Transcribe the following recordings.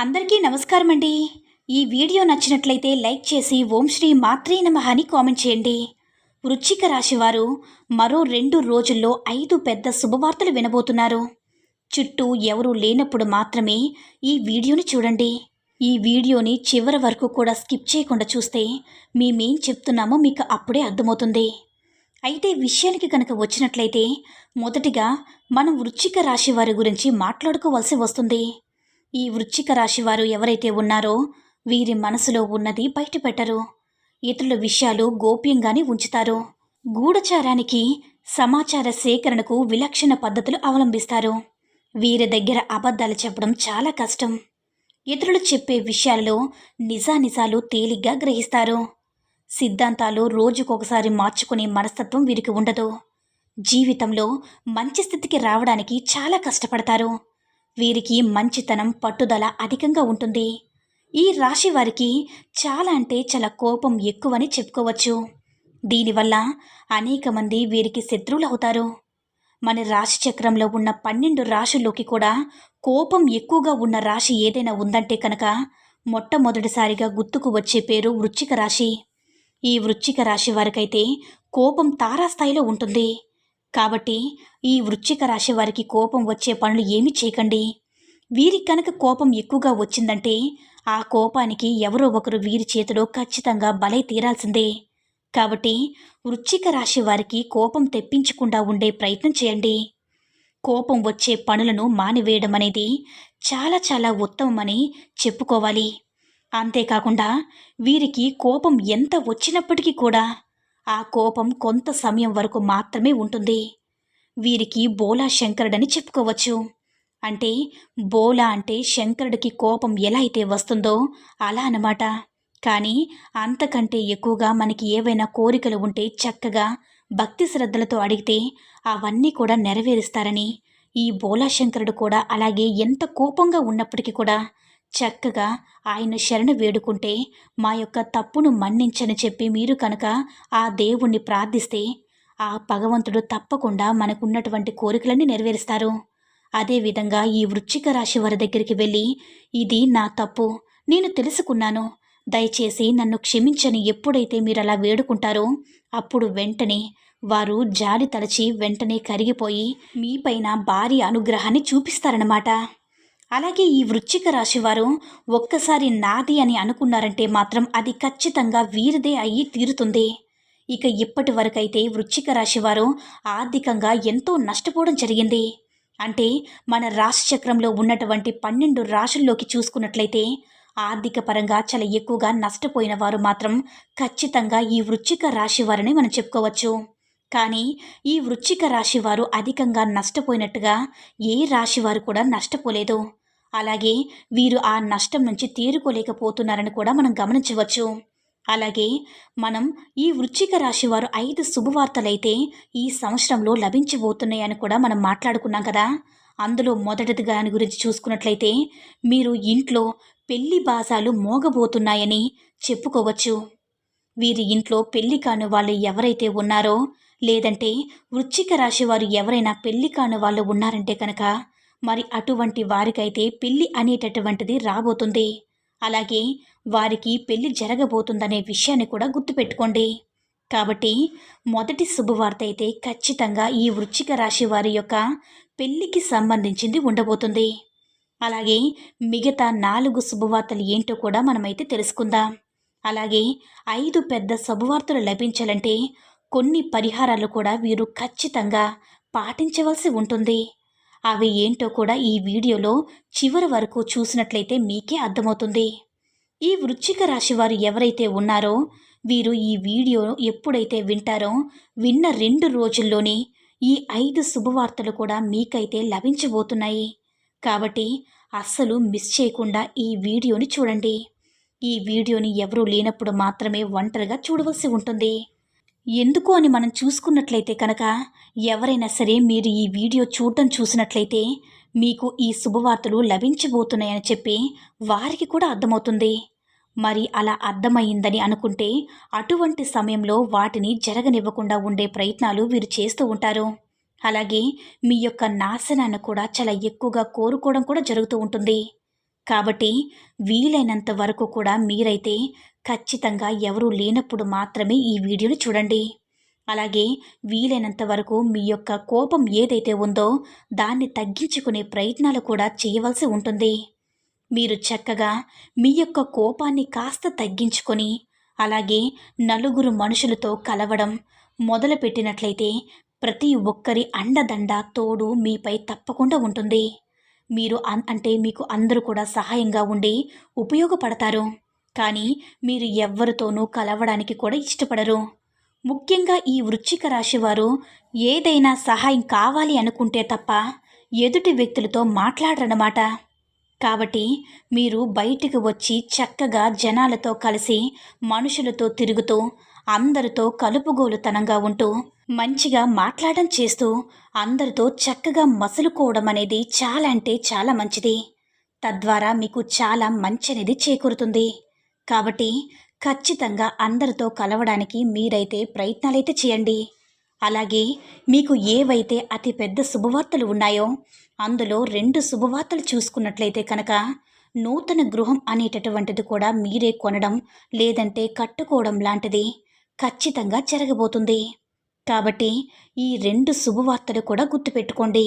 అందరికీ నమస్కారం అండి ఈ వీడియో నచ్చినట్లయితే లైక్ చేసి ఓం శ్రీ మాత్రే నమః అని కామెంట్ చేయండి. వృశ్చిక రాశివారు మరో రెండు రోజుల్లో ఐదు పెద్ద శుభవార్తలు వినబోతున్నారు. చుట్టూ ఎవరూ లేనప్పుడు మాత్రమే ఈ వీడియోని చూడండి. ఈ వీడియోని చివరి వరకు కూడా స్కిప్ చేయకుండా చూస్తే మేమేం చెప్తున్నామో మీకు అప్పుడే అర్థమవుతుంది. అయితే విషయానికి కనుక వచ్చినట్లయితే మొదటిగా మనం వృశ్చిక రాశి వారి గురించి మాట్లాడుకోవాల్సి వస్తుంది. ఈ వృశ్చిక రాశి వారు ఎవరైతే ఉన్నారో వీరి మనసులో ఉన్నది బయటపెట్టరు. ఇతరుల విషయాలు గోప్యంగానే ఉంచుతారు. గూఢచారానికి సమాచార సేకరణకు విలక్షణ పద్ధతులు అవలంబిస్తారు. వీరి దగ్గర అబద్ధాలు చెప్పడం చాలా కష్టం. ఇతరులు చెప్పే విషయాలలో నిజానిజాలు తేలిగ్గా గ్రహిస్తారు. సిద్ధాంతాలు రోజుకొకసారి మార్చుకునే మనస్తత్వం వీరికి ఉండదు. జీవితంలో మంచి స్థితికి రావడానికి చాలా కష్టపడతారు. వీరికి మంచితనం పట్టుదల అధికంగా ఉంటుంది. ఈ రాశి వారికి చాలా అంటే చాలా కోపం ఎక్కువని చెప్పుకోవచ్చు. దీనివల్ల అనేక మంది వీరికి శత్రువులు అవుతారు మన రాశి చక్రంలో ఉన్న పన్నెండు రాశుల్లోకి కూడా కోపం ఎక్కువగా ఉన్న రాశి ఏదైనా ఉందంటే కనుక మొట్టమొదటిసారిగా గుర్తుకు వచ్చే పేరు వృశ్చిక రాశి. ఈ వృశ్చిక రాశి వారికైతే కోపం తారాస్థాయిలో ఉంటుంది. కాబట్టి ఈ వృశ్చిక రాశి వారికి కోపం వచ్చే పనులు ఏమీ చేయకండి. వీరికి కనుక కోపం ఎక్కువగా వచ్చిందంటే ఆ కోపానికి ఎవరో ఒకరు వీరి చేతిలో ఖచ్చితంగా బలై తీరాల్సిందే. కాబట్టి వృశ్చిక రాశి వారికి కోపం తెప్పించకుండా ఉండే ప్రయత్నం చేయండి. కోపం వచ్చే పనులను మానివేయడం అనేది చాలా చాలా ఉత్తమమని చెప్పుకోవాలి. అంతేకాకుండా వీరికి కోపం ఎంత వచ్చినప్పటికీ కూడా ఆ కోపం కొంత సమయం వరకు మాత్రమే ఉంటుంది. వీరికి బోలా శంకరుడని చెప్పుకోవచ్చు. అంటే బోలా అంటే శంకరుడికి కోపం ఎలా అయితే వస్తుందో అలా అన్నమాట. కానీ అంతకంటే ఎక్కువగా మనకి ఏవైనా కోరికలు ఉంటే చక్కగా భక్తి శ్రద్ధలతో అడిగితే అవన్నీ కూడా నెరవేరుస్తారని ఈ బోలా శంకరుడు కూడా అలాగే ఎంత కోపంగా ఉన్నప్పటికీ కూడా చక్కగా ఆయన శరణ వేడుకుంటే మా యొక్క తప్పును మన్నించని చెప్పి మీరు కనుక ఆ దేవుణ్ణి ప్రార్థిస్తే ఆ భగవంతుడు తప్పకుండా మనకున్నటువంటి కోరికలన్నీ నెరవేరుస్తారు. అదేవిధంగా ఈ వృచ్చిక రాశి వారి దగ్గరికి వెళ్ళి ఇది నా తప్పు నేను తెలుసుకున్నాను. దయచేసి నన్ను క్షమించని ఎప్పుడైతే మీరు అలా వేడుకుంటారో అప్పుడు వెంటనే వారు జాలి తలచి వెంటనే కరిగిపోయి మీపైన భారీ అనుగ్రహాన్ని చూపిస్తారన్నమాట. అలాగే ఈ వృశ్చిక రాశి వారు ఒక్కసారి నాది అని అనుకున్నారంటే మాత్రం అది ఖచ్చితంగా వీరిదే అయ్యి తీరుతుంది. ఇక ఇప్పటి వరకైతే వృశ్చిక రాశి వారు ఆర్థికంగా ఎంతో నష్టపోవడం జరిగింది. అంటే మన రాశి చక్రంలో ఉన్నటువంటి పన్నెండు రాశుల్లోకి చూసుకున్నట్లయితే ఆర్థిక పరంగా చాలా ఎక్కువగా నష్టపోయిన వారు మాత్రం ఖచ్చితంగా ఈ వృశ్చిక రాశి వారని మనం చెప్పుకోవచ్చు. కానీ ఈ వృశ్చిక రాశి వారు అధికంగా నష్టపోయినట్టుగా ఏ రాశి వారు కూడా నష్టపోలేదు. అలాగే వీరు ఆ నష్టం నుంచి తేరుకోలేకపోతున్నారని కూడా మనం గమనించవచ్చు. అలాగే మనం ఈ వృచ్చిక రాశి వారు ఐదు శుభవార్తలైతే ఈ సంవత్సరంలో లభించబోతున్నాయని కూడా మనం మాట్లాడుకున్నాం కదా. అందులో మొదటిది దాని గురించి చూసుకున్నట్లయితే మీరు ఇంట్లో పెళ్ళి బాసాలు మోగబోతున్నాయని చెప్పుకోవచ్చు. వీరి ఇంట్లో పెళ్ళి కాని వాళ్ళు ఎవరైతే ఉన్నారో లేదంటే వృచ్చిక రాశి వారు ఎవరైనా పెళ్ళి కాని వాళ్ళు ఉన్నారంటే కనుక మరి అటువంటి వారికైతే పెళ్ళి అనేటటువంటిది రాబోతుంది. అలాగే వారికి పెళ్ళి జరగబోతుందనే విషయాన్ని కూడా గుర్తుపెట్టుకోండి. కాబట్టి మొదటి శుభవార్త అయితే ఖచ్చితంగా ఈ వృచ్చిక రాశి వారి యొక్క పెళ్ళికి సంబంధించింది ఉండబోతుంది. అలాగే మిగతా నాలుగు శుభవార్తలు ఏంటో కూడా మనమైతే తెలుసుకుందాం. అలాగే ఐదు పెద్ద శుభవార్తలు లభించాలంటే కొన్ని పరిహారాలు కూడా వీరు ఖచ్చితంగా పాటించవలసి ఉంటుంది. అవి ఏంటో కూడా ఈ వీడియోలో చివరి వరకు చూసినట్లయితే మీకే అర్థమవుతుంది. ఈ వృశ్చిక రాశి వారు ఎవరైతే ఉన్నారో వీరు ఈ వీడియో ఎప్పుడైతే వింటారో విన్న రెండు రోజుల్లోనే ఈ ఐదు శుభవార్తలు కూడా మీకైతే లభించబోతున్నాయి. కాబట్టి అస్సలు మిస్ చేయకుండా ఈ వీడియోని చూడండి. ఈ వీడియోని ఎవరూ లేనప్పుడు మాత్రమే ఒంటరిగా చూడవలసి ఉంటుంది. ఎందుకు అని మనం చూసుకున్నట్లయితే కనుక ఎవరైనా సరే మీరు ఈ వీడియో చూడటం చూసినట్లయితే మీకు ఈ శుభవార్తలు లభించబోతున్నాయని చెప్పి వారికి కూడా అర్థమవుతుంది. మరి అలా అర్థమయ్యిందని అనుకుంటే అటువంటి సమయంలో వాటిని జరగనివ్వకుండా ఉండే ప్రయత్నాలు వీరు చేస్తూ ఉంటారు. అలాగే మీ యొక్క నాశనాన్ని కూడా చాలా ఎక్కువగా కోరుకోవడం కూడా జరుగుతూ ఉంటుంది. కాబట్టి వీలైనంత వరకు కూడా మీరైతే ఖచ్చితంగా ఎవరూ లేనప్పుడు మాత్రమే ఈ వీడియోని చూడండి. అలాగే వీలైనంత వరకు మీ యొక్క కోపం ఏదైతే ఉందో దాన్ని తగ్గించుకునే ప్రయత్నాలు కూడా చేయవలసి ఉంటుంది. మీరు చక్కగా మీ యొక్క కోపాన్ని కాస్త తగ్గించుకొని అలాగే నలుగురు మనుషులతో కలవడం మొదలుపెట్టినట్లయితే ప్రతి ఒక్కరి అండదండ తోడు మీపై తప్పకుండా ఉంటుంది. మీరు అన్ అంటే మీకు అందరూ కూడా సహాయంగా ఉండి ఉపయోగపడతారు. కానీ మీరు ఎవ్వరితోనూ కలవడానికి కూడా ఇష్టపడరు. ముఖ్యంగా ఈ వృశ్చిక రాశి వారు ఏదైనా సహాయం కావాలి అనుకుంటే తప్ప ఎదుటి వ్యక్తులతో మాట్లాడరన్నమాట. కాబట్టి మీరు బయటికి వచ్చి చక్కగా జనాలతో కలిసి మనుషులతో తిరుగుతూ అందరితో కలుపుగోలుతనంగా ఉంటూ మంచిగా మాట్లాడడం చేస్తూ అందరితో చక్కగా మసులుకోవడం అనేది చాలా అంటే చాలా మంచిది. తద్వారా మీకు చాలా మంచి అనేది చేకూరుతుంది. కాబట్టి ఖచ్చితంగా అందరితో కలవడానికి మీరైతే ప్రయత్నాలైతే చేయండి. అలాగే మీకు ఏవైతే అతి పెద్ద శుభవార్తలు ఉన్నాయో అందులో రెండు శుభవార్తలు చూసుకున్నట్లయితే కనుక నూతన గృహం అనేటటువంటిది కూడా మీరే కొనడం లేదంటే కట్టుకోవడం లాంటిది ఖచ్చితంగా జరగబోతుంది. కాబట్టి ఈ రెండు శుభవార్తలు కూడా గుర్తుపెట్టుకోండి.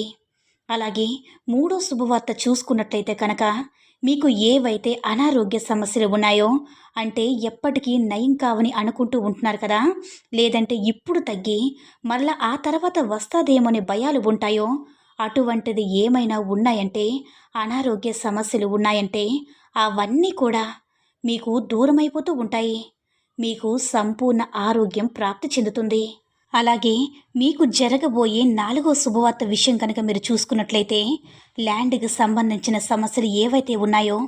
అలాగే మూడో శుభవార్త చూసుకున్నట్లయితే కనుక మీకు ఏవైతే అనారోగ్య సమస్యలు ఉన్నాయో అంటే ఎప్పటికీ నయం కావని అనుకుంటూ ఉంటున్నారు కదా? లేదంటే ఇప్పుడు తగ్గి మరలా ఆ తర్వాత వస్తాదేమోని భయాలు ఉంటాయో? అటువంటిది ఏమైనా ఉన్నాయంటే అనారోగ్య సమస్యలు ఉన్నాయంటే అవన్నీ కూడా మీకు దూరమైపోతూ ఉంటాయి. మీకు సంపూర్ణ ఆరోగ్యం ప్రాప్తి చెందుతుంది. అలాగే మీకు జరగబోయే నాలుగో శుభవార్త విషయం కనుక మీరు చూసుకున్నట్లయితే ల్యాండ్కి సంబంధించిన సమస్యలు ఏవైతే ఉన్నాయో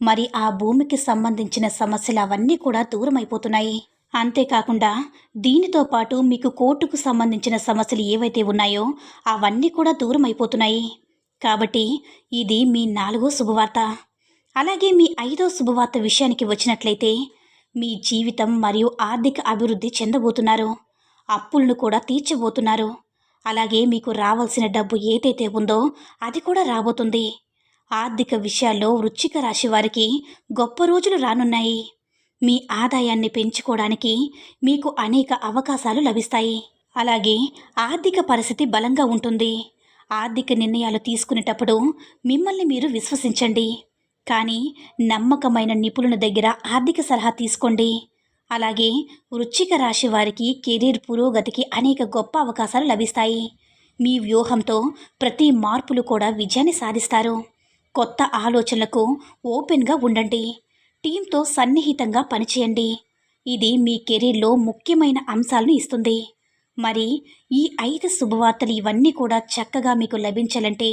మరి ఆ భూమికి సంబంధించిన సమస్యలు అవన్నీ కూడా దూరం అయిపోతున్నాయి అంతేకాకుండా దీనితో పాటు మీకు కోర్టుకు సంబంధించిన సమస్యలు ఏవైతే ఉన్నాయో అవన్నీ కూడా దూరం అయిపోతున్నాయి కాబట్టి ఇది మీ నాలుగో శుభవార్త. అలాగే మీ ఐదో శుభవార్త విషయానికి వచ్చినట్లయితే మీ జీవితం మరియు ఆర్థిక అభివృద్ధి చెందబోతున్నారు. అప్పులను కూడా తీర్చబోతున్నారు. అలాగే మీకు రావాల్సిన డబ్బు ఏదైతే ఉందో అది కూడా రాబోతుంది. ఆర్థిక విషయాల్లో వృచ్చిక రాశి వారికి గొప్ప రోజులు రానున్నాయి. మీ ఆదాయాన్ని పెంచుకోవడానికి మీకు అనేక అవకాశాలు లభిస్తాయి. అలాగే ఆర్థిక పరిస్థితి బలంగా ఉంటుంది. ఆర్థిక నిర్ణయాలు తీసుకునేటప్పుడు మిమ్మల్ని మీరు విశ్వసించండి. కానీ నమ్మకమైన నిపుణుల దగ్గర ఆర్థిక సలహా తీసుకోండి. అలాగే వృశ్చిక రాశి వారికి కెరీర్ పురోగతికి అనేక గొప్ప అవకాశాలు లభిస్తాయి. మీ వ్యూహంతో ప్రతి మార్పులు కూడా విజయాన్ని సాధిస్తారు. కొత్త ఆలోచనలకు ఓపెన్గా ఉండండి. టీంతో సన్నిహితంగా పనిచేయండి. ఇది మీ కెరీర్లో ముఖ్యమైన అంశాలను ఇస్తుంది. మరి ఈ ఐదు శుభవార్తలు ఇవన్నీ కూడా చక్కగా మీకు లభించాలంటే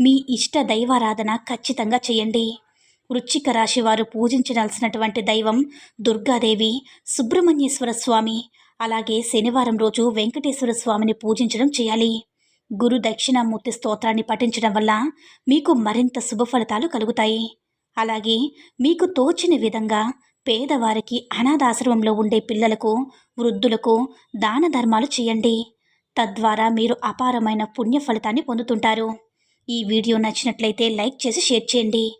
మీ ఇష్ట దైవారాధన ఖచ్చితంగా చేయండి. వృశ్చిక రాశి వారు పూజించాల్సినటువంటి దైవం దుర్గాదేవి సుబ్రహ్మణ్యేశ్వర స్వామి. అలాగే శనివారం రోజు వెంకటేశ్వర స్వామిని పూజించడం చేయాలి. గురు దక్షిణామూర్తి స్తోత్రాన్ని పఠించడం వల్ల మీకు మరింత శుభ ఫలితాలు కలుగుతాయి. అలాగే మీకు తోచిన విధంగా పేదవారికి అనాథాశ్రమంలో ఉండే పిల్లలకు వృద్ధులకు దాన ధర్మాలు చేయండి. తద్వారా మీరు అపారమైన పుణ్య ఫలితాన్ని పొందుతుంటారు. ఈ వీడియో నచ్చినట్లయితే లైక్ చేసి షేర్ చేయండి.